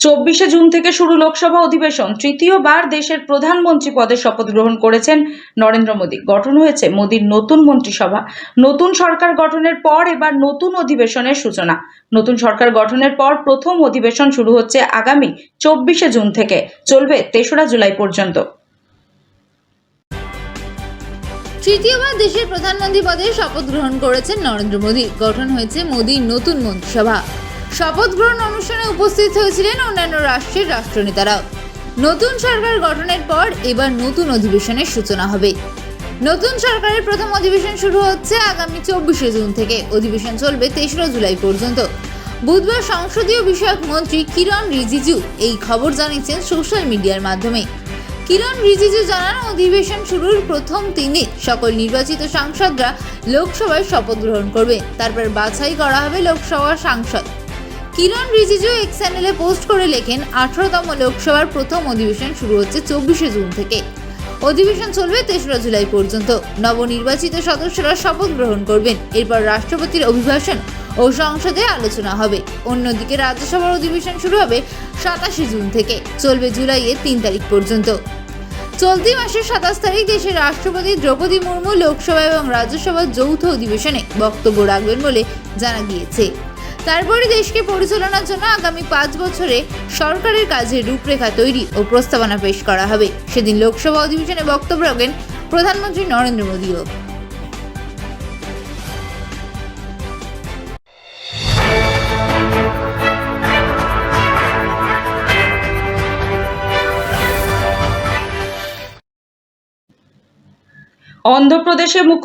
চব্বিশে জুন থেকে শুরু লোকসভা অধিবেশন, তৃতীয়বার দেশের প্রধানমন্ত্রী পদে শপথ গ্রহণ করেছেন নরেন্দ্র মোদী। গঠন হয়েছে মোদীর নতুন মন্ত্রিসভা। নতুন সরকার গঠনের পর এবার নতুন অধিবেশনের সূচনা। নতুন সরকার গঠনের পর প্রথম অধিবেশন শুরু হচ্ছে আগামী চব্বিশে জুন থেকে। চলবে তেসরা জুলাই পর্যন্ত। তৃতীয়বার দেশের প্রধানমন্ত্রী পদে শপথ গ্রহণ করেছেন নরেন্দ্র মোদী। গঠন হয়েছে মোদীর নতুন মন্ত্রিসভা। শপথ গ্রহণ অনুষ্ঠানে উপস্থিত হয়েছিলেন অন্যান্য রাষ্ট্রের রাষ্ট্রনেতারাও। নতুন সরকার গঠনের পর এবার নতুন অধিবেশনের সূচনা হবে। নতুন সরকারের প্রথম অধিবেশন শুরু হচ্ছে আগামী চব্বিশে জুন থেকে। অধিবেশন চলবে তেসরা জুলাই পর্যন্ত। বুধবার সংসদীয় বিষয়ক মন্ত্রী কিরণ রিজিজু এই খবর জানিয়েছেন সোশ্যাল মিডিয়ার মাধ্যমে। কিরণ রিজিজু জানান, অধিবেশন শুরুর প্রথম দিনে সকল নির্বাচিত সাংসদরা লোকসভায় শপথ গ্রহণ করবে। তারপর বাছাই করা হবে লোকসভার সাংসদ। কিরণ রিজিজু এক চ্যানেলে পোস্ট করে লেখেন, আঠারোতম লোকসভার প্রথম অধিবেশন শুরু হচ্ছে চব্বিশে জুন থেকে। অধিবেশন চলবে তেসরা জুলাই পর্যন্ত। নবনির্বাচিত সদস্যরা শপথ গ্রহণ করবেন। এরপর রাষ্ট্রপতির অভিভাষণ ও সংসদে আলোচনা হবে। অন্যদিকে রাজ্যসভার অধিবেশন শুরু হবে সাতাশে জুন থেকে। চলবে জুলাইয়ের তিন তারিখ পর্যন্ত। চলতি মাসের সাতাশ তারিখ দেশের রাষ্ট্রপতি দ্রৌপদী মুর্মু লোকসভা এবং রাজ্যসভার যৌথ অধিবেশনে বক্তব্য রাখবেন বলে জানা গিয়েছে। তারপরে দেশকে পরিচালনার জন্য আগামী পাঁচ বছরে সরকারের কাজের রূপরেখা তৈরি ও প্রস্তাবনা পেশ করা হবে। সেদিন লোকসভা অধিবেশনে বক্তব্য রাখেন প্রধানমন্ত্রী নরেন্দ্র মোদীও। অন্ধ্রপ্রদেশে মুখ্য